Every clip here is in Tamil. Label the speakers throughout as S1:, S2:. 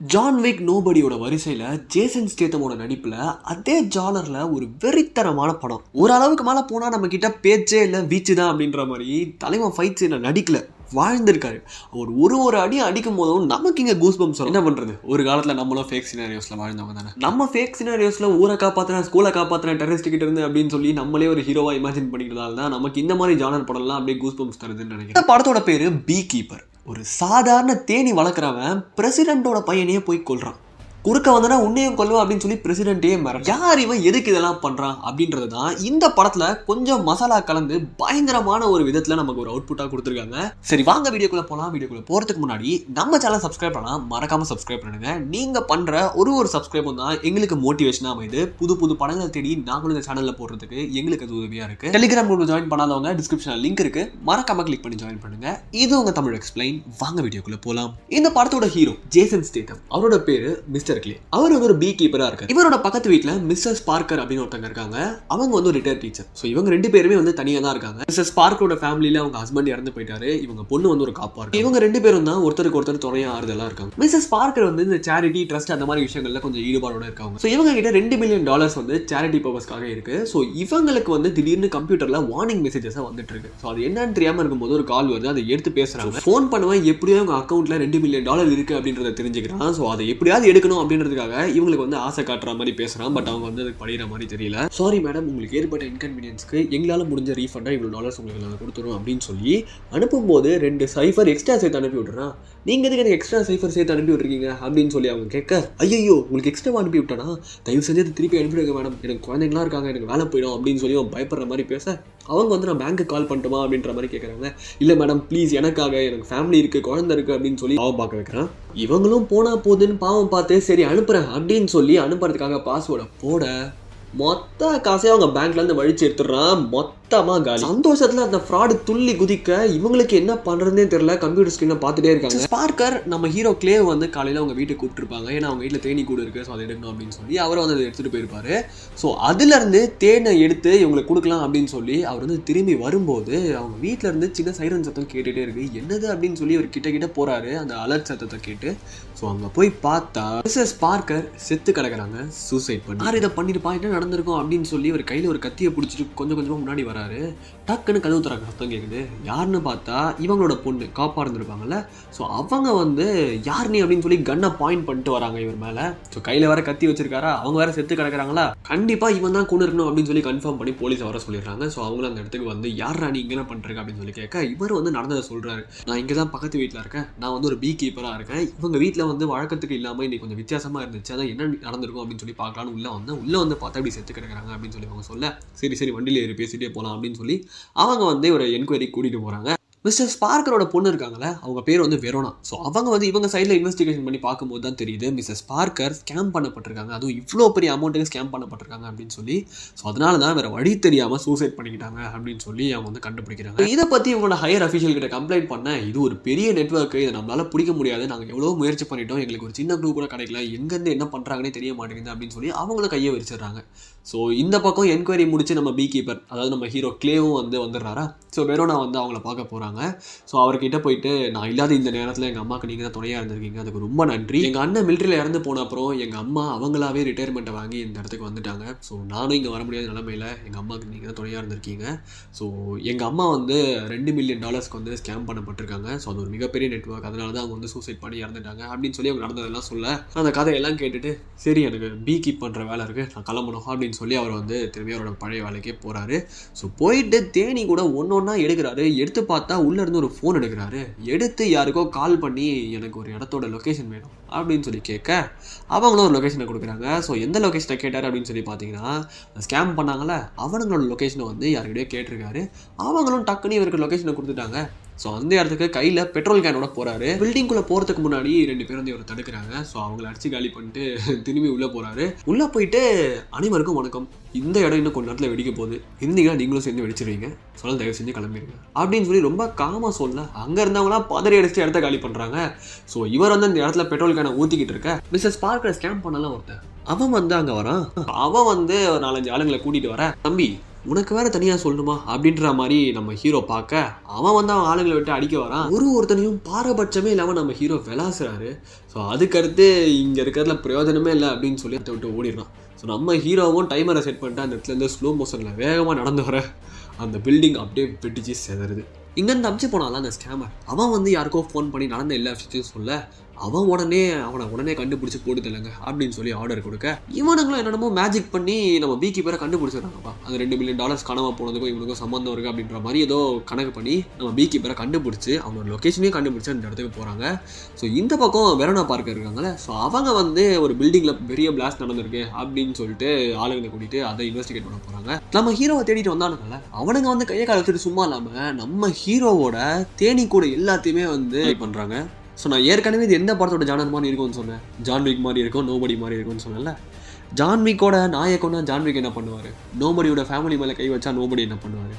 S1: ஜான் விக் நோபடியோட வரிசையில் ஜேசன் ஸ்டேத்தமோட நடிப்பில் அதே ஜானரில் ஒரு வெறித்தனமான படம். ஓரளவுக்கு மேலே போனால் நம்ம கிட்ட பேச்சே இல்லை வீச்சு தான் அப்படின்ற மாதிரி தலைவன் ஃபைட் சீனை நடிக்கல வாழ்ந்திருக்காரு. அவர் ஒரு ஒரு அடி அடிக்கும் போதும் நமக்கு இங்கே கூஸ் பம்ஸ் என்ன பண்ணுறது ஒரு காலத்தில் நம்மளும் ஃபேக் சினாரியோஸில் வாழ்ந்தவங்க தானே. நம்ம ஃபேக் சினாரியோஸில் ஊரை காப்பாற்றுறேன் ஸ்கூலை காப்பாற்றுறேன் டெரரிஸ்ட் கிட்ட இருந்து அப்படின்னு சொல்லி நம்மளே ஒரு ஹீரோவாக இமேஜின் பண்ணிக்கிறதால தான் நமக்கு இந்த மாதிரி ஜானர் படம்லாம் அப்படியே கூஸ் பம்ஸ் தருதுன்னு நினைக்கிறேன். படத்தோட பேர் பீ கீப்பர் ஒரு சாதாரண தேனி வளர்க்குறவன் பிரசிடென்ட்டோட பையனையே போய் கொல்றான். குறுக்க வந்தனா உன்னையும் கொல்லுவேன் அப்படின்னு சொல்லி பிரசிடென்ட்டே மற யார் இவன் எதுக்கு இதெல்லாம் பண்றான் அப்படின்றது தான் இந்த படத்துல கொஞ்சம் மசாலா கலந்து பயங்கரமான ஒரு விதத்துல நமக்கு ஒரு அவுட்புட்டா கொடுத்துருக்காங்க. சரி வாங்க வீடியோக்குள்ள போலாம். வீடியோக்குள்ள போறதுக்கு முன்னாடி நம்ம சேனல் சப்ஸ்கிரைப் பண்ணலாம் மறக்காம சப்ஸ்கிரைப் பண்ணுங்க. நீங்க பண்ற ஒரு ஒரு சப்ஸ்கிரைபும் தான் எங்களுக்கு மோட்டிவேஷனா அமைது புது புது படங்களை தேடி நாங்களும் இந்த சேனல்ல போடுறதுக்கு எங்களுக்கு அது உதவியா இருக்கு. டெலிகிராம் குரூப் ஜாயின் பண்ணாதவங்க டிஸ்கிரிப்ஷன்ல லிங்க் இருக்கு. மறக்காம கிளிக் பண்ணி ஜாயின் பண்ணுங்க. இது உங்க தமிழ் எக்ஸ்பிளைன் வாங்க வீடியோக்குள்ள போலாம். இந்த படத்தோட ஹீரோ ஜேசன் ஸ்டேட்டம் அவரோட பேரு மிஸ்டர் கிளே அவர் வந்து ஒரு பீ கீப்பரா இருக்கார். இவரோட பக்கத்து வீட்ல மிஸ்ஸஸ் பார்க்கர் அப்படின்னு ஒருத்தங்க இருக்காங்க. அவங்க வந்து ரிட்டையர் டீச்சர் ஸோ இவங்க ரெண்டு பேருமே வந்து தனியா தான் இருக்காங்க. மிஸ்ஸஸ் பார்க்கரோட ஃபேமிலியில் அவங்க ஹஸ்பண்ட் இறந்து போயிட்டாரு. இவங்க பொண்ணு வந்து ஒரு காப்பா இருக்கு இவங்க ரெண்டு பேரும் தான் ஒருத்தருக்கு ஒருத்தர் துணையாக ஆறுதலா இருக்காங்க. மிஸ்ஸஸ் பார்க்கர் வந்து இந்த சேரிட்டி ட்ரஸ்ட் அந்த மாதிரி விஷயங்கள்ல கொஞ்சம் ஈடுபாடோட இருக்காங்க. ஸோ இவங்க கிட்ட ரெண்டு மில்லியன் டாலர்ஸ் வந்து சேரிட்டி பர்பஸ்க்காக இருக்கு. ஸோ இவங்களுக்கு வந்து திடீர்னு கம்ப்யூட்டரில் வார்னிங் மெசேஜஸ் வந்துட்டு இருக்கு. ஸோ அது என்னன்னு தெரியாம இருக்கும்போது ஒரு கால் வருது. அதை எடுத்து பேசுறாங்க. ஃபோன் பண்ணுவேன். எப்படியோ அவங்க அக்கௌண்ட்ல ரெண்டு மில்லியன் டாலர் இருக்கு அப்படின்றத தெரிஞ்சுக்கிறான். ஸோ அதை எப்படியாவது எடுக்கணும் அப்படின்றதுக்காக இவங்களுக்கு வந்து ஆசை காட்டுற மாதிரி பேசுறான் பட் அவங்க வந்து அதுக்கு படிக்கிற மாதிரி தெரியல. சாரி மேடம் உங்களுக்கு ஏற்பட்ட இன்கன்வீனியன்ஸ்க்கு எங்களால் முடிஞ்ச ரீஃபண்டாக இவ்வளோ டாலர்ஸ் உங்களுக்கு நாங்கள் கொடுத்துருவோம் அப்படின்னு சொல்லி அனுப்பும்போது ரெண்டு சைஃபர் எக்ஸ்ட்ரா சேர்த்து அனுப்பி விட்றான் நீங்கள் எதுக்கு எனக்கு எக்ஸ்ட்ரா சைஃபர் சேர்த்து அனுப்பி விட்ருக்கீங்க அப்படின்னு சொல்லி அவங்க கேட்க ஐயோ உங்களுக்கு எக்ஸ்ட்ரா அனுப்பி விட்டானா? தயவு செஞ்சு திருப்பி அனுப்பிடுங்க மேடம் எனக்கு குழந்தைங்களா இருக்காங்க எனக்கு வேலை போயிடும் அப்படின்னு சொல்லி அவன் பயப்படுற மாதிரி பேச அவங்க வந்து நான் பேங்க்கு கால் பண்ணட்டுமா அப்படின்ற மாதிரி கேட்குறாங்க இல்லை மேடம் ப்ளீஸ் எனக்காக எனக்கு ஃபேமிலி இருக்குது குழந்தை இருக்குது அப்படின்னு சொல்லி பாவம் பார்க்க வைக்கிறான். இவங்களும் போனால் போகுதுன்னு பாவம் பார்த்து சரி அனுப்புகிறேன் அப்படின்னு சொல்லி அனுப்புறதுக்காக பாஸ்வேர்டை போட மொத்த காசையும் அவங்க பேங்க்லேருந்து வழிச்சு எடுத்துடுறான். மொத்த மொத்தமாக காலி. சந்தோஷத்தில் அந்த ஃப்ராடு துள்ளி குதிக்க இவங்களுக்கு என்ன பண்ணுறதுனே தெரியல. கம்ப்யூட்டர் ஸ்க்ரீனை பார்த்துட்டே இருக்காங்க. ஸ்பார்க்கர் நம்ம ஹீரோ கிளே வந்து காலையில் அவங்க வீட்டுக்கு கூப்பிட்டுருப்பாங்க. ஏன்னா அவங்க வீட்டில் தேனி கூட இருக்குது ஸோ அதை எடுக்கணும் அப்படின்னு சொல்லி அவரை வந்து அதை எடுத்துகிட்டு போயிருப்பாரு. ஸோ அதுலேருந்து தேனை எடுத்து இவங்களுக்கு கொடுக்கலாம் அப்படின்னு சொல்லி அவர் வந்து திரும்பி வரும்போது அவங்க வீட்டில் இருந்து சின்ன சைரன் சத்தம் கேட்டுகிட்டே இருக்கு. என்னது அப்படின்னு சொல்லி அவர் கிட்ட கிட்ட போகிறாரு அந்த அலர்ட் சத்தத்தை கேட்டு ஸோ அங்கே போய் பார்த்தா மிஸ்ஸஸ் பார்க்கர் செத்து கிடக்குறாங்க. சூசைட் பண்ணி. யார் இதை பண்ணிருப்பா? என்ன நடந்திருக்கும்? அப்படின்னு சொல்லி ஒரு கையில் ஒரு கத்தியை பிடிச்சிட்டு கொஞ்சம் கொஞ்சமாக முன்னாடி வராரு டக்குன்னு கதவு தராங்க சத்தம் கேட்குது யாருன்னு பார்த்தா இவங்களோட பொண்ணு காப்பா இருந்திருப்பாங்கல்ல. ஸோ அவங்க வந்து யார் நீ அப்படின்னு சொல்லி கன்னை பாயிண்ட் பண்ணிட்டு வராங்க இவர் மேலே. ஸோ கையில் வேற கத்தி வச்சிருக்காரா? அவங்க வேற செத்து கிடக்குறாங்களா? கண்டிப்பாக இவன் தான் கொண்டு இருக்கணும் அப்படின்னு சொல்லி கன்ஃபார்ம் பண்ணி போலீஸ் வர சொல்லிடுறாங்க. ஸோ அவங்களும் அந்த இடத்துக்கு வந்து யார் நீ இங்கே என்ன அப்படின்னு சொல்லி கேட்க இவர் வந்து நடந்ததை சொல்கிறாரு நான் இங்கே தான் பக்கத்து வீட்டில் இருக்கேன். நான் வந்து ஒரு பீ கீப்பராக இருக்கேன். இவங்க வீட்டில் வந்து வழக்கத்துக்கு இல்லாமல் இன்னைக்கு கொஞ்சம் வித்தியாசமாக இருந்துச்சு. அதான் என்ன நடந்திருக்கும் அப்படின்னு சொல்லி பார்க்கலான்னு உள்ளே வந்தேன். உள்ளே வந்து பார்த்தா இப்படி செத்து கிடக்குறாங்க அப்படின்னு சொல்லி அவங்க சொல்ல சரி சரி வண்டியில் ஏறி பேசிட்டே போகலாம் அப்படின்னு சொல்லி அவங்க வந்து ஒரு என்கொயரி கூட்டிகிட்டு போகிறாங்க மிஸ்டர் ஸ்பார்க்கரோட பொண்ணு இருக்காங்களே அவங்க பேர் வந்து வெரோனா. ஸோ அவங்க வந்து இவங்க சைடில் இன்வெஸ்டிகேஷன் பண்ணி பார்க்கும்போது தான் தெரியுது மிஸ்ஸஸ் ஸ்பார்க்கர் ஸ்கேம் பண்ணப்பட்டிருக்காங்க. அதுவும் இவ்வளோ பெரிய அமௌண்ட்டுக்கு ஸ்கேம் பண்ணப்பட்டிருக்காங்க அப்படின்னு சொல்லி. ஸோ அதனால தான் வேறு வழி தெரியாமல் சூசைட் பண்ணிக்கிட்டாங்க அப்படின்னு சொல்லி அவங்க வந்து கண்டுபிடிக்கிறாங்க. இதை பற்றி இவங்களோட ஹையர் அஃபிஷியல் கிட்ட கம்ப்ளைண்ட் பண்ண இது ஒரு பெரிய நெட்ஒர்க் இதை நம்மளால் பிடிக்க முடியாது. நாங்கள் எவ்வளோ முயற்சி பண்ணிட்டோம் எங்களுக்கு ஒரு சின்ன குரூப் கூட கிடைக்கல. எங்கேருந்து என்ன பண்ணுறாங்கன்னே தெரிய மாட்டேங்குது அப்படின்னு சொல்லி அவங்களும் கையை விரிச்சிடுறாங்க. ஸோ இந்த பக்கம் என்கொயரி முடிச்சு நம்ம பீ கீப்பர் அதாவது நம்ம ஹீரோ கிளேவும் வந்து வந்துடுறாரா? ஸோ வெரோனா வந்து அவங்கள பார்க்க போகிறாங்க ஸோ அவர்கிட்ட போயிட்டு நான் இல்லாத இந்த நேரத்தில் எங்கள் அம்மாவுக்கு நீங்கள் தான் துணையாக இருந்திருக்கீங்க. அதுக்கு ரொம்ப நன்றி. எங்கள் அண்ணன் மிலிட்டரியில் இறந்து போன அப்புறம் எங்கள் அம்மா அவங்களாவே ரிட்டையர்மெண்ட்டை வாங்கி இந்த இடத்துக்கு வந்துட்டாங்க. ஸோ நானும் இங்கே வர முடியாத நிலமையில் எங்கள் அம்மாவுக்கு நீங்கள் தான் துணையாக இருந்திருக்கீங்க. ஸோ எங்கள் அம்மா வந்து ரெண்டு மில்லியன் டாலர்ஸ்க்கு வந்து ஸ்கேம் பண்ணப்பட்டிருக்காங்க. ஸோ அது ஒரு மிகப்பெரிய நெட்ஒர்க் அதனால தான் அவங்க வந்து சூசைட் பண்ணி இறந்துட்டாங்க அப்படின்னு சொல்லி அவங்க நடந்ததெல்லாம் சொல்ல அந்த கதையெல்லாம் கேட்டுட்டு சரி எனக்கு பீ கீப் பண்ணுற வேலை இருக்குது நான் கிளம்பணும். அப்படின்னு சொல்லி அவர் வந்து திரும்பி அவரோட பழைய வேலைக்கே போகிறாரு ஸோ போயிட்டு தேனி கூட ஒன்று ஒன்றா எடுக்கிறாரு. எடுத்து பார்த்தா உள்ளே இருந்து ஒரு ஃபோன் எடுக்கிறாரு. எடுத்து யாருக்கோ கால் பண்ணி எனக்கு ஒரு இடத்தோட லொக்கேஷன் வேணும் அப்படின்னு சொல்லி கேட்க அவங்களும் ஒரு லொக்கேஷனை கொடுக்குறாங்க. ஸோ எந்த லொக்கேஷனை கேட்டார் அப்படின்னு சொல்லி பார்த்தீங்கன்னா ஸ்கேம் பண்ணாங்கல்ல அவனுங்களோட லொக்கேஷனை வந்து யாருக்கிட்டே கேட்டிருக்காரு. அவங்களும் டக்குன்னு இவருக்கு லொக்கேஷனை கொடுத்துட்டாங்க. ஸோ அந்த இடத்துக்கு கையில் பெட்ரோல் கேனோட போகிறாரு பில்டிங்குள்ளே போகிறதுக்கு முன்னாடி ரெண்டு பேரும் வந்து இவர் தடுக்கிறாங்க. ஸோ அவங்கள அடிச்சு காலி பண்ணிட்டு திரும்பி உள்ளே போகிறாரு உள்ளே போயிட்டு அனைவருக்கும் வணக்கம். இந்த இடம் இன்னும் கொஞ்ச நேரத்தில் வெடிக்க போகுது. இருந்தீங்கன்னா நீங்களும் சேர்ந்து வெடிச்சிருவீங்க. சொல்ல தயவு செஞ்சு கிளம்பிடுங்க அப்படின்னு சொல்லி ரொம்ப காமாக சொல்ல அங்கே இருந்தவங்களாம் பதறி அடிச்சு இடத்த காலி பண்ணுறாங்க ஸோ இவர் வந்து அந்த இடத்துல பெட்ரோல் கேனை ஊற்றிக்கிட்டு இருக்க. மிஸ்ஸஸ் பார்க்கரை ஸ்கேம் பண்ணலாம் ஒருத்தன். அவன் வந்து அங்கே வரான். அவன் வந்து ஒரு நாலஞ்சு ஆளுங்களை கூட்டிகிட்டு வர. தம்பி உனக்கு வேற தனியாக சொல்லணுமா அப்படின்ற மாதிரி நம்ம ஹீரோ பார்க்க அவன் வந்து அவன் ஆளுங்களை விட்டு அடிக்க வரான். ஒரு ஒருத்தனையும் பாரபட்சமே இல்லாமல் நம்ம ஹீரோ விளாசுறாரு. ஸோ அதுக்கடுத்து இங்கே இருக்கிறதுல பிரயோஜனமே இல்லை அப்படின்னு சொல்லி அதை விட்டு ஓடிடுறான். ஸோ நம்ம ஹீரோவும் டைமரை செட் பண்ணிட்டு அந்த இடத்துல இருந்து ஸ்லோ மோஷனில் வேகமாக நடந்து வர அந்த பில்டிங் அப்படியே வெட்டிச்சு செதறுது. இங்கேருந்து அமிச்சு போனால அந்த ஸ்கேமர் அவன் வந்து யாருக்கோ ஃபோன் பண்ணி நடந்த எல்லா விஷயத்தையும் சொல்ல அவன் உடனே அவனை உடனே கண்டுபிடிச்சி போட்டு தள்ளுங்க அப்படின்னு சொல்லி ஆர்டர் கொடுக்க இவனுங்களும் என்னென்னமோ மேஜிக் பண்ணி நம்ம பீ கீப்பரை கண்டுபிடிச்சிடறாங்கப்பா. அந்த ரெண்டு மில்லியன் டாலர்ஸ் காணாம போனதுக்கும் இவனுக்கும் சம்மந்தம் இருக்குது அப்படின்ற மாதிரி ஏதோ கணக்கு பண்ணி நம்ம பீ கீப்பரை கண்டுபிடிச்சி அவனோட லொக்கேஷனையும் கண்டுபிடிச்சி அந்த இடத்துக்கு போகிறாங்க ஸோ இந்த பக்கம் வெரோனா பார்க்க இருக்காங்களே ஸோ அவங்க வந்து ஒரு பில்டிங்கில் பெரிய பிளாஸ்ட் நடந்திருக்கு அப்படின்னு சொல்லிட்டு ஆளுங்களை கூட்டிட்டு அதை இன்வெஸ்டிகேட் பண்ண போகிறாங்க நம்ம ஹீரோவை தேடிட்டு வந்தானுங்கல்ல அவனுங்க வந்து கையை காலத்துட்டு வச்சுட்டு சும்மா இல்லாமல் நம்ம ஹீரோவோட தேனி கூட எல்லாத்தையுமே வந்து பண்ணுறாங்க ஸோ நான் ஏற்கனவே இது எந்த படத்தோட ஜானர் மாதிரி இருக்கும்னு சொன்னேன். ஜான்விக் மாதிரி இருக்கும் நோபடி மாதிரி இருக்கும்னு சொன்னேன்ல. ஜான்விக்கோட நாயக்கம்னா ஜான்விக் என்ன பண்ணுவார்? நோபடியோட ஃபேமிலி மேலே கை வச்சா நோபடி என்ன பண்ணுவார்?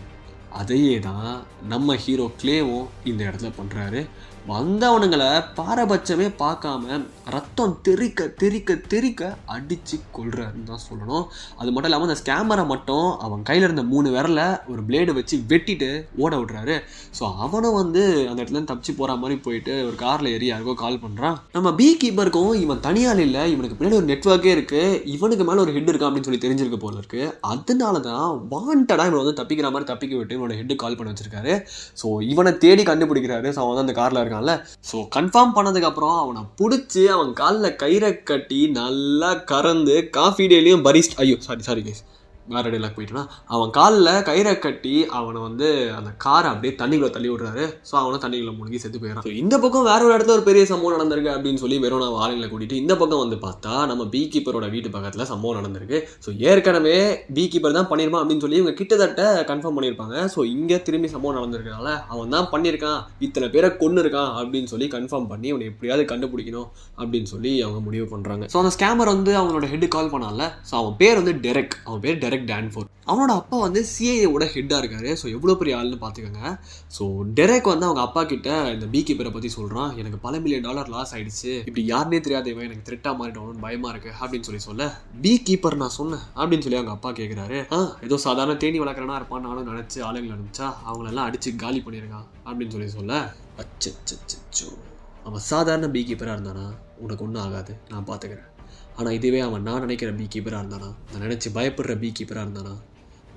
S1: அதையே தான் நம்ம ஹீரோ கிளேவும் இந்த இடத்துல பண்ணுறாரு வந்தவனுங்களை பாரபட்சமே பார்க்காம ரத்தம் தெறிக்க தெறிக்க தெறிக்க அடித்து கொள்றாருன்னு தான் சொல்லணும். அது மட்டும் இல்லாமல் அந்த ஸ்கேமரை மட்டும் அவன் கையில் இருந்த மூணு விரல ஒரு பிளேடு வச்சு வெட்டிட்டு ஓட விட்றாரு. ஸோ அவனும் வந்து அந்த இடத்துல தப்பிச்சு போகிற மாதிரி போயிட்டு ஒரு காரில் ஏறி யாருக்கோ கால் பண்ணுறான் நம்ம பீ கீப்பருக்கும் இவன் தனியால் இல்லை இவனுக்கு பின்னாடி ஒரு நெட்ஒர்க்கே இருக்குது இவனுக்கு மேலே ஒரு ஹெட் இருக்கா அப்படின்னு சொல்லி தெரிஞ்சிருக்க போல இருக்கு. அதனால தான் வாண்டடாக இவனை வந்து தப்பிக்கிற மாதிரி தப்பிக்க விட்டு இவனோட ஹெட்டு கால் பண்ணி வச்சிருக்காரு. ஸோ இவனை தேடி கண்டுபிடிக்கிறாரு. ஸோ அவன் வந்து அந்த காரில் இருக்கான்ல. ஸோ கன்ஃபார்ம் பண்ணதுக்கப்புறம் அவனை பிடிச்சி அவன் காலில் கயிறை கட்டி நல்லா கறந்து காஃபி டேலையும் பரிஸ்ட் ஐயோ சாரி சாரி கேஸ் வேற இடையில போயிட்டுனா அவன் காலில் கயிறை கட்டி அவனை வந்து அந்த காரை அப்படியே தண்ணிக்குள்ள தள்ளி விடுறாரு. ஸோ அவனும் தண்ணிக்குள்ள முழுகி செத்து போயிடறான். ஸோ இந்த பக்கம் வேற ஒரு இடத்துல ஒரு பெரிய சம்பவம் நடந்திருக்கு அப்படின்னு சொல்லி வெறும் நான் ஆளுங்களை கூட்டிட்டு இந்த பக்கம் வந்து பார்த்தா நம்ம பீ கீப்பரோட வீட்டு பக்கத்தில் சம்பவம் நடந்திருக்கு. ஸோ ஏற்கனவே பீ கீப்பர் தான் பண்ணியிருப்பான் அப்படின்னு சொல்லி இவங்க கிட்டத்தட்ட கன்ஃபார்ம் பண்ணியிருப்பாங்க. ஸோ இங்கே திரும்பி சம்பவம் நடந்திருக்கனால அவன் தான் பண்ணியிருக்கான். இத்தனை பேரை கொண்டு இருக்கான் அப்படின்னு சொல்லி கன்ஃபார்ம் பண்ணி அவனை எப்படியாவது கண்டுபிடிக்கணும் அப்படின்னு சொல்லி அவங்க முடிவு பண்ணுறாங்க ஸோ அந்த ஸ்கேமர் வந்து அவனோட ஹெட் கால் பண்ணால ஸோ அவன் பேர் வந்து டெரெக். அவன் பேர் டெரெக். டேன்ஃபோர்ட் அவனோட அப்பா வந்து சிஏஓட ஹெட்டாக இருக்காரு. ஸோ எவ்வளோ பெரிய ஆள்னு பார்த்துக்கோங்க. ஸோ டெரெக் வந்து அவங்க அப்பா கிட்ட இந்த பீ கீப்பரை பற்றி சொல்கிறான் எனக்கு பல மில்லியன் டாலர் லாஸ் ஆயிடுச்சு. இப்படி யாருனே தெரியாத இவன் எனக்கு த்ரெட்டாக மாறிட்டவனு பயமாக இருக்கு அப்படின்னு சொல்லி சொல்ல பீ கீப்பர் நான் சொன்னேன் அப்படின்னு சொல்லி அவங்க அப்பா கேட்குறாரு ஆ ஏதோ சாதாரண தேனி வளர்க்குறனா இருப்பான் நானும் நினச்சி ஆளுங்களை அனுப்பிச்சா அவங்களெல்லாம் அடிச்சு காலி பண்ணியிருக்கான் அப்படின்னு சொல்லி சொல்ல அச்சச்சோ அவன் சாதாரண பீ கீப்பராக இருந்தானா? உனக்கு ஒன்றும் ஆகாது. நான் பார்த்துக்கிறேன் ஆனால் இதுவே அவன் நான் நினைக்கிற பீ கீப்பராக இருந்தானா? நான் நினச்சி பயப்படுற பீ கீப்பராக இருந்தானா?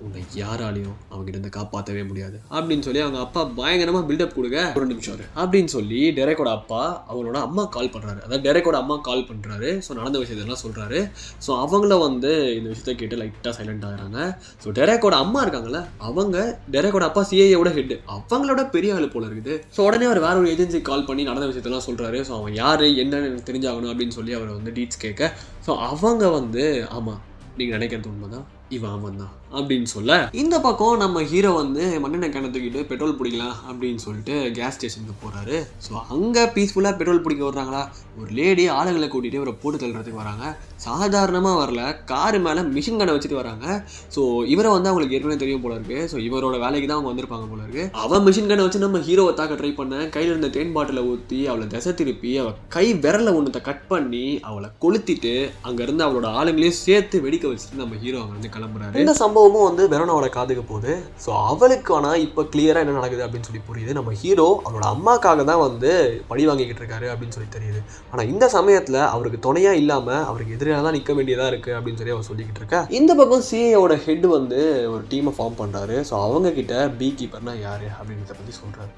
S1: உன்னை யாராலையும் அவங்ககிட்ட இருந்து காப்பாற்றவே முடியாது. அப்படின்னு சொல்லி அவங்க அப்பா பயங்கரமாக பில்டப் கொடுங்க. ஒரு நிமிஷம் அப்படின்னு சொல்லி டெரேக்கோட அப்பா அவனோட அம்மா கால் பண்ணுறாரு அதாவது டெரேக்கோட அம்மா கால் பண்ணுறாரு ஸோ நடந்த விஷயத்தெல்லாம் சொல்கிறாரு ஸோ அவங்கள வந்து இந்த விஷயத்த கேட்டு லைட்டாக சைலண்ட் ஆகிறாங்க ஸோ டெரேக்கோட அம்மா இருக்காங்கல்ல அவங்க டெரேக்கோட அப்பா சிஏயோட ஹெட் அவங்களோட பெரிய ஆள் போல இருக்குது. ஸோ உடனே அவர் வேற ஒரு ஏஜென்சி கால் பண்ணி நடந்த விஷயத்தெல்லாம் சொல்கிறாரு ஸோ அவன் யார் என்னன்னு எனக்கு தெரிஞ்சாகணும் அப்படின்னு சொல்லி அவர் வந்து டீட்ஸ் கேட்க. ஸோ அவங்க வந்து ஆமாம் நீங்கள் நினைக்கிறது உண்மைதான். இவன் அவன் தான் அப்படின்னு சொல்ல இந்த பக்கம் நம்ம ஹீரோ வந்து மண்ணெண்ணெய் கேனை தூக்கிட்டு பெட்ரோல் பிடிக்கலாம் அப்படின்னு சொல்லிட்டு கேஸ் ஸ்டேஷனுக்கு போகிறாரு ஸோ அங்கே பீஸ்ஃபுல்லாக பெட்ரோல் பிடிக்க வர்றாங்களா ஒரு லேடி ஆளுங்களை கூட்டிகிட்டு இவரை போட்டு தள்ளுறதுக்கு வராங்க. சாதாரணமாக வரல காரு மேலே மிஷின் கண்ணை வச்சுட்டு வராங்க. ஸோ இவரை வந்து அவங்களுக்கு ஏற்கனவே தெரியும் போல இருக்கு. ஸோ இவரோட வேலைக்கு தான் அவங்க வந்திருப்பாங்க போல இருக்கு. அவன் மிஷின் கண்ணை வச்சு நம்ம ஹீரோவை தாக்க ட்ரை பண்ண கையில் இருந்த தேன் பாட்டில் ஊற்றி அவளை திசை திருப்பி அவள் கை விரல ஒன்றத்தை கட் பண்ணி அவளை கொளுத்திட்டு அங்கேருந்து அவளோட ஆளுங்களையும் சேர்த்து வெடிக்க வச்சுட்டு நம்ம ஹீரோ அங்கேருந்து கிளம்புறாரு. இந்த சம்பவமும் வந்து வெரோனாவோட காதுக்கு போகுது. ஸோ அவளுக்கு ஆனால் இப்போ கிளியராக என்ன நடக்குது அப்படின்னு சொல்லி புரியுது. நம்ம ஹீரோ அவளோட அம்மாக்காக தான் வந்து பழி வாங்கிக்கிட்டு இருக்காரு அப்படின்னு சொல்லி தெரியுது. ஆனால் இந்த சமயத்தில் அவருக்கு துணையாக இல்லாமல் அவருக்கு எதிராக தான் நிற்க வேண்டியதாக இருக்குது அப்படின்னு சொல்லி அவர் சொல்லிக்கிட்டு இருக்கா. இந்த பக்கம் சிஏவோட ஹெட் வந்து ஒரு டீமை ஃபார்ம் பண்ணுறாரு ஸோ அவங்க கிட்ட பீ கீப்பர்னா யார் அப்படின்றத பற்றி சொல்கிறாரு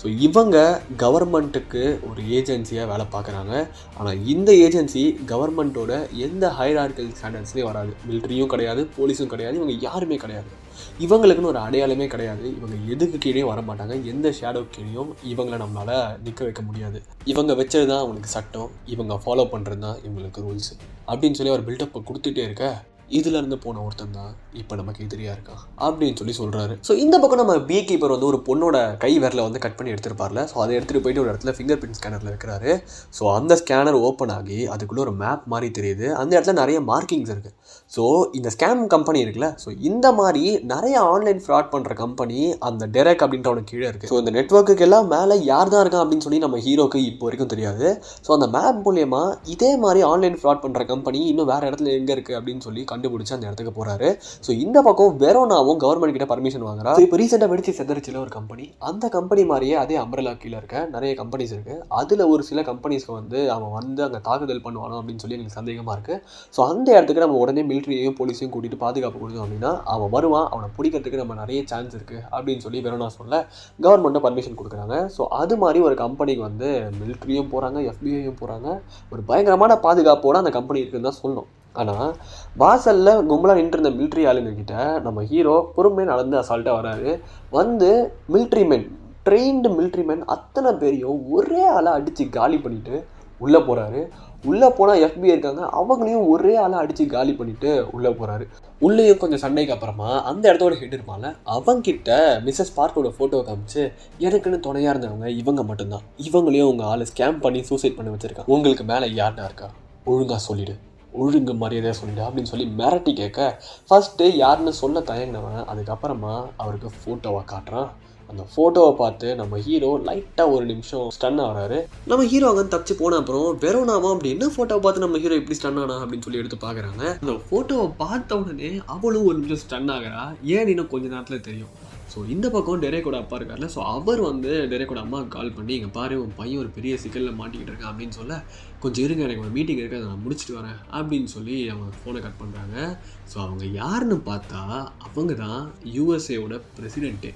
S1: ஸோ இவங்க கவர்மெண்ட்டுக்கு ஒரு ஏஜென்சியாக வேலை பார்க்குறாங்க. ஆனால் இந்த ஏஜென்சி கவர்மெண்ட்டோட எந்த ஹைரார்கல் ஸ்டாண்டர்ட்ஸ்லேயும் வராது. மிலிட்ரியும் கிடையாது போலீஸும் கிடையாது இவங்க யாருமே கிடையாது. இவங்களுக்குன்னு ஒரு அடையாளமே கிடையாது. இவங்க எதுக்கு கீழே வர மாட்டாங்க. எந்த ஷேடோ கீழேயும் இவங்களை நம்மளால் நிற்க வைக்க முடியாது. இவங்க வச்சது தான் அவங்களுக்கு சட்டம். இவங்க ஃபாலோ பண்ணுறது தான் இவங்களுக்கு ரூல்ஸ் அப்படின்னு சொல்லி அவர் பில்டப்பை கொடுத்துட்டே இருக்க இதுல இருந்து போன ஒருத்தன் தான் இப்போ நமக்கு எதிரியா இருக்கான் அப்படின்னு சொல்லி சொல்றாரு. ஸோ இந்த பக்கம் நம்ம பி கீப்பர் வந்து ஒரு பொண்ணோட கை விரல வந்து கட் பண்ணி எடுத்திருப்பார்ல. ஸோ அதை எடுத்துட்டு போயிட்டு ஒரு இடத்துல ஃபிங்கர் பிரிண்ட் ஸ்கேனர்ல வைக்கிறாரு ஸோ அந்த ஸ்கேனர் ஓப்பன் ஆகி அதுக்குள்ள ஒரு மேப் மாதிரி தெரியுது. அந்த இடத்துல நிறைய மார்க்கிங்ஸ் இருக்கு. ஸோ இந்த ஸ்கேம் கம்பெனி இருக்குல்ல ஸோ இந்த மாதிரி நிறைய ஆன்லைன் ஃப்ராட் பண்ணுற கம்பெனி அந்த டெரக் அப்படின்றவனுக்கு கீழே இருக்குது ஸோ இந்த நெட்ஒர்க்குக்கு எல்லாம் மேலே யார் தான் இருக்கான் அப்படின்னு சொல்லி நம்ம ஹீரோக்கு இப்போ வரைக்கும் தெரியாது. ஸோ அந்த மேப் மூலியமாக இதே மாதிரி ஆன்லைன் ஃப்ராட் பண்ணுற கம்பெனி இன்னும் வேறு இடத்துல எங்கே இருக்குது அப்படின்னு சொல்லி கண்டுபிடிச்சு அந்த இடத்துக்கு போறாரு. ஸோ இந்த பக்கம் வெரோனாவும் கவர்மெண்ட் கிட்ட பர்மிஷன் வாங்குறா. இப்போ ரீசெண்டாக வெடிச்சு செதறிச்சில ஒரு கம்பெனி அந்த கம்பெனி மாதிரியே அதே அம்பரலா கீழே இருக்க நிறைய கம்பெனிஸ் இருக்கு. அதில் ஒரு சில கம்பெனிஸ்க்கு வந்து அவன் வந்து அங்கே தாக்குதல் பண்ணுவானோ அப்படின்னு சொல்லி எனக்கு சந்தேகமாக இருக்கு. ஸோ அந்த இடத்துக்கு நம்ம உடனே மிலிட்ரியையும் போலீஸையும் கூட்டிட்டு பாதுகாப்பு கொடுத்தோம் அப்படின்னா அவன் வருவான் அவனை பிடிக்கிறதுக்கு நம்ம நிறைய சான்ஸ் இருக்கு அப்படின்னு சொல்லி வெரோனா சொல்ல கவர்மெண்ட்டும் பர்மிஷன் கொடுக்குறாங்க. ஸோ அது மாதிரி ஒரு கம்பெனிக்கு வந்து மிலிட்ரியும் போகிறாங்க எஃபிஐயும் போகிறாங்க ஒரு பயங்கரமான பாதுகாப்போட அந்த கம்பெனி இருக்குன்னு தான் சொல்லணும். ஆனால் வாசலில் கும்பலாக நின்று இருந்த மிலிட்ரி ஆளுங்கக்கிட்ட நம்ம ஹீரோ பொறுமையாக நடந்து அசால்ட்டாக வராரு. வந்து military men trained military men அத்தனை பேரையும் ஒரே ஆளாக அடித்து காலி பண்ணிவிட்டு உள்ளே போகிறாரு உள்ளே போனால் எஃபிஐ இருக்காங்க அவங்களையும் ஒரே ஆளாக அடித்து காலி பண்ணிவிட்டு உள்ளே போகிறாரு உள்ளேயும் கொஞ்சம் சண்டைக்கு அப்புறமா அந்த இடத்தோட ஹெட் இருப்பாங்க அவங்கிட்ட மிஸ்ஸஸ் பார்க்கோட ஃபோட்டோ காமிச்சு எனக்குன்னு துணையாக இருந்தவங்க இவங்க மட்டும்தான். இவங்களையும் உங்கள் ஆளை ஸ்கேம் பண்ணி சூசைட் பண்ணி வச்சுருக்காங்க உங்களுக்கு மேலே யார்டா இருக்கா? ஒழுங்காக சொல்லிவிடு ஒழுங்கு மரியாதையாக சொல்லிடு அப்படின்னு சொல்லி மிரட்டி கேட்க ஃபஸ்ட்டு யாருன்னு சொல்ல தயங்கினவன் அதுக்கப்புறமா அவருக்கு ஃபோட்டோவை காட்டுறான். அந்த ஃபோட்டோவை பார்த்து நம்ம ஹீரோ லைட்டாக ஒரு நிமிஷம் ஸ்டன் ஆகிறாரு. நம்ம ஹீரோ அங்கே தப்பிச்சு போன அப்புறம் வெரோனாமா அப்படி என்ன ஃபோட்டோவை பார்த்து நம்ம ஹீரோ இப்படி ஸ்டன் ஆனா அப்படின்னு சொல்லி எடுத்து பார்க்குறாங்க. அந்த ஃபோட்டோவை பார்த்த உடனே அவளும் ஒரு நிமிஷம் ஸ்டன் ஆகிறா. ஏன் இன்னும் கொஞ்ச நேரத்தில் தெரியும். ஸோ இந்த பக்கம் டெரேக்கோட அப்பா இருக்கார்ல. ஸோ அவர் வந்து டெரேக்கோட அம்மாவுக்கு கால் பண்ணி இங்கே பாரு உன் பையன் ஒரு பெரிய சிக்கலில் மாட்டிக்கிட்டு இருக்கான் அப்படின்னு சொல்ல கொஞ்சம் இருங்க எனக்கு ஒரு மீட்டிங் இருக்குது அதை நான் முடிச்சுட்டு வரேன் அப்படின்னு சொல்லி அவங்க ஃபோனை கட் பண்ணுறாங்க ஸோ அவங்க யாருன்னு பார்த்தா அவங்க தான் யூஎஸ்ஏவோட பிரசிடெண்ட்டு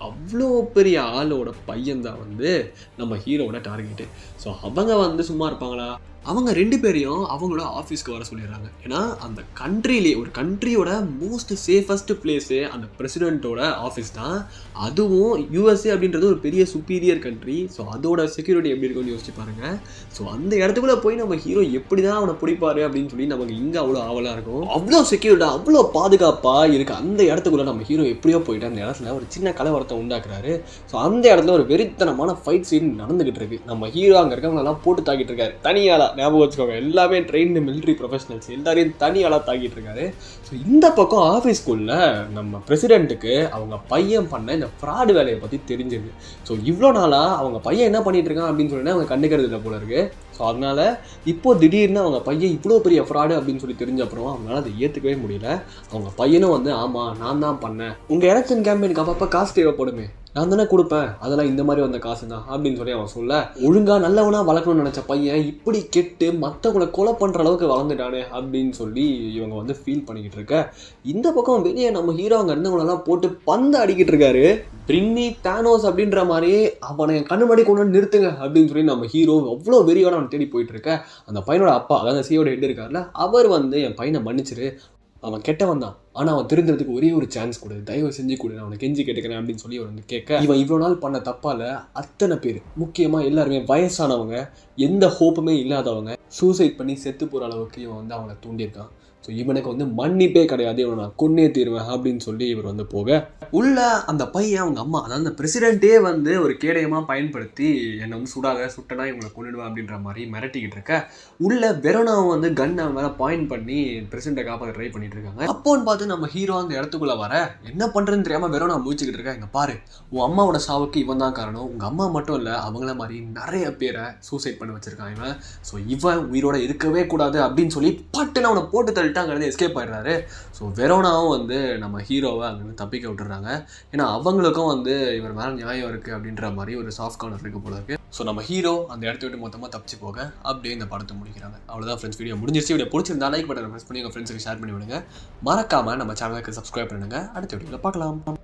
S1: அவ்வளோ பெரிய ஆளோட பையன்தான் வந்து நம்ம ஹீரோவோட டார்கெட்டு ஸோ அவங்க வந்து சும்மா இருப்பாங்களா? அவங்க ரெண்டு பேரையும் அவங்களோட ஆஃபீஸ்க்கு வர சொல்லிடுறாங்க. ஏன்னா அந்த கண்ட்ரிலே ஒரு கண்ட்ரியோட மோஸ்ட் சேஃபஸ்ட் பிளேஸு அந்த பிரசிடெண்ட்டோட ஆஃபீஸ் தான். அதுவும் யூஎஸ்ஏ அப்படின்றது ஒரு பெரிய சுப்பீரியர் கண்ட்ரி ஸோ அதோட செக்யூரிட்டி எப்படி இருக்கும்னு யோசிச்சு பாருங்க. ஸோ அந்த இடத்துக்குள்ளே போய் நம்ம ஹீரோ எப்படி தான் அவனை பிடிப்பாரு அப்படின்னு சொல்லி நமக்கு இங்கே அவ்வளோ ஆவலாக இருக்கும். அவ்வளோ செக்யூரிட்டா அவ்வளோ பாதுகாப்பாக இருக்குது அந்த இடத்துக்குள்ள நம்ம ஹீரோ எப்படியோ போயிட்டு அந்த இடத்துல ஒரு சின்ன கலவரத்தை உண்டாக்குறாரு. ஸோ அந்த இடத்துல ஒரு வெறித்தனமான ஃபைட் சீன் நடந்துகிட்டு இருக்கு. நம்ம ஹீரோ அங்கே இருக்கவங்களெல்லாம் போட்டு தாக்கிட்டு இருக்காரு. தனியாளா. ஞாபகம் வச்சுக்கோங்க. எல்லாமே ட்ரெயின்டு மிலிட்ரி ப்ரொஃபஷனல்ஸ் எல்லாரையும் தனியாளா தாக்கிட்டு இருக்காரு. ஸோ இந்த பக்கம் ஆஃபீஸ்க்குள்ள நம்ம பிரசிடென்ட்டுக்கு அவங்க பையன் பண்ண இந்த ஃப்ராடு வேலையை பற்றி தெரிஞ்சிருக்கு ஸோ இவ்வளோ நாளாக அவங்க பையன் என்ன பண்ணிட்டு இருக்கான் அப்படின்னு சொல்லி அவங்க கண்டுக்கிறது இல்லை போல இருக்கு. ஸோ அதனால இப்போ திடீர்னு அவங்க பையன் இவ்வளோ பெரிய ஃப்ராடு அப்படின்னு சொல்லி தெரிஞ்ச அப்புறம் அவங்களால அதை ஏற்றுக்கவே முடியல. அவங்க பையனும் வந்து ஆமாம் நான் தான் பண்ணேன். உங்கள் எலெக்ஷன் கேம்பெயினுக்கு அப்பப்போ காசு தேவைப்படுமே. நான் தானே கொடுப்பேன். அதெல்லாம் இந்த மாதிரி வந்த காசு தான் அப்படின்னு சொல்லி அவன் சொல்ல ஒழுங்கா நல்லவனா வளர்க்கணும்னு நினைச்ச பையன் இப்படி கெட்டு மற்றவங்களை கொலை பண்ற அளவுக்கு வளர்ந்துட்டானே அப்படின்னு சொல்லி இவங்க வந்து ஃபீல் பண்ணிக்கிட்டு இருக்க. இந்த பக்கம் வெளியே நம்ம ஹீரோ அங்கே இருந்தவங்களெல்லாம் போட்டு பந்து அடிக்கிட்டு இருக்காரு. பிரின்னி தானோஸ் அப்படின்ற மாதிரி அவனை என் கண்ணு மடி கொண்டு வந்து நிறுத்துங்க அப்படின்னு சொல்லி நம்ம ஹீரோ அவ்வளோ வெறியோட அவன் தேடி போயிட்டு இருக்க. அந்த பையனோட அப்பா அதாவது சியோட ஹெட் இருக்கார்ல அவர் வந்து என் பையனை மன்னிச்சிரு அவன் கெட்டவன் தான். ஆனால் அவன் திருந்துறதுக்கு ஒரே ஒரு சான்ஸ் கொடு. தயவு செஞ்சு கொடு. நான் அவனை கெஞ்சி கேட்டுக்கிறேன் அப்படின்னு சொல்லி அவன் கேட்க இவன் இவ்வளோ நாள் பண்ண தப்பால் அத்தனை பேர் முக்கியமாக எல்லாருமே வயசானவங்க எந்த ஹோப்புமே இல்லாதவங்க சூசைட் பண்ணி செத்து போகிற அளவுக்கு இவன் வந்து அவனை தூண்டியிருக்கான். ஸோ இவனுக்கு வந்து மன்னிப்பே கிடையாது. இவனை நான் கொன்னே தீருவேன் அப்படின்னு சொல்லி இவர் வந்து போக. உள்ள அந்த பையன் அவங்க அம்மா அதாவது அந்த பிரசிடென்ட்டே வந்து ஒரு கேடயமாக பயன்படுத்தி என்னை வந்து சுடாத சுட்டனா இவங்களை கொண்டுடுவேன் அப்படின்ற மாதிரி மிரட்டிக்கிட்டு இருக்க. உள்ள வெரோனாவை வந்து கன்னை மேலே பாயிண்ட் பண்ணி பிரசிடென்ட்டை காப்பாற்ற ட்ரை பண்ணிட்டு இருக்காங்க. அப்போன்னு பார்த்து நம்ம ஹீரோ அந்த இடத்துக்குள்ளே வர என்ன பண்ணுறதுன்னு தெரியாமல் வெரோனா முடிச்சுக்கிட்டு இருக்கா இங்கே பாரு உன் அம்மாவோட சாவுக்கு இவன் தான் காரணம். உங்கள் அம்மா மட்டும் இல்லை அவங்கள மாதிரி நிறைய பேரை சூசைட் பண்ணி வச்சுருக்கான் இவன். ஸோ இவன் உயிரோட இருக்கவே கூடாது அப்படின்னு சொல்லி பட்டுன்னு அவனை போட்டு தள்ளிட்டு எஸ்கேப் ஆயிடுறாரு. ஸோ வெரோனாவும் வந்து நம்ம ஹீரோவை அங்கிருந்து தப்பிக்க விட்டுறாங்க. ஏன்னா அவங்களுக்கும் வந்து இவர் மேலே நியாயம் இருக்கு அப்படின்ற மாதிரி ஒரு சாஃப்ட் கார்னர் இருக்கு போல இருக்கு. ஸோ நம்ம ஹீரோ அந்த இடத்த விட்டு மொத்தமாக தப்பிச்சு போக அப்படியே இந்த படத்தை முடிக்கிறாங்க. அவ்வளோதான் ஃப்ரெண்ட்ஸ் வீடியோ முடிஞ்சிருச்சு. வீடியோ பிடிச்சிருந்தா லைக் பட்டனை ப்ரெஸ் பண்ணி உங்கள் ஃப்ரெண்ட்ஸுக்கு ஷேர் பண்ணி விடுங்க. மறக்காம நம்ம சேனலுக்கு சப்ஸ்கிரைப் பண்ணுங்க. அடுத்த வீடியோவில் பார்க்கலாம்.